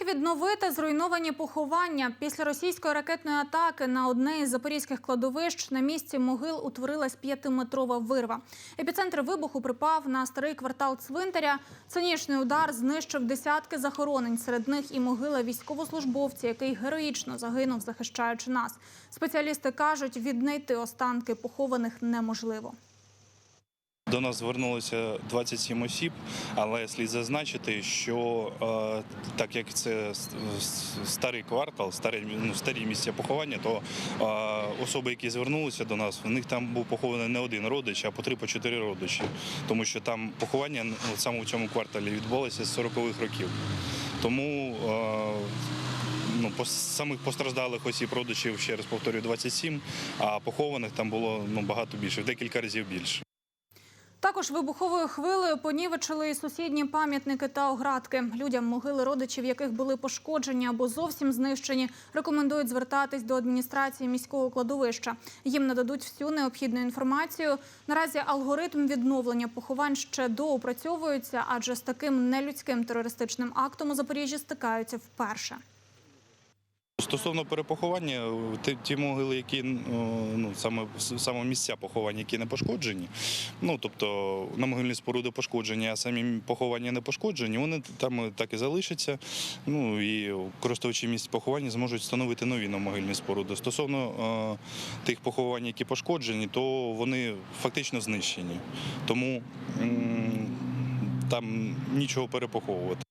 Як відновити зруйновані поховання після російської ракетної атаки на одне із запорізьких кладовищ на місці могил утворилась п'ятиметрова вирва. Епіцентр вибуху припав на старий квартал цвинтаря. Цинічний удар знищив десятки захоронень. Серед них і могила військовослужбовця, який героїчно загинув, захищаючи нас. Спеціалісти кажуть, віднайти останки похованих неможливо. До нас звернулося 27 осіб, але слід зазначити, що е, так як це старий квартал, старі, ну, старі місця поховання, то е, особи, які звернулися до нас, в них там був похований не один родич, а по три по чотири родичі, тому що там поховання ну, саме в цьому кварталі відбулося з 40-х років. Тому е, ну, самих постраждалих осіб родичів, ще раз повторюю, 27, а похованих там було ну, багато більше, в декілька разів більше. Також вибуховою хвилею понівечили і сусідні пам'ятники та оградки. Людям могили родичів, яких були пошкоджені або зовсім знищені, рекомендують звертатись до адміністрації міського кладовища. Їм нададуть всю необхідну інформацію. Наразі алгоритм відновлення поховань ще доопрацьовується, адже з таким нелюдським терористичним актом у Запоріжжі стикаються вперше. Стосовно перепоховання, ті, ті могили, які ну саме саме місця поховання, які не пошкоджені, ну тобто на могильні споруди пошкоджені, а самі поховання не пошкоджені, вони там так і залишаться. Ну і користувачі місць поховання зможуть встановити нові на могильні споруди. Стосовно е, тих поховань, які пошкоджені, то вони фактично знищені. Тому там нічого перепоховувати.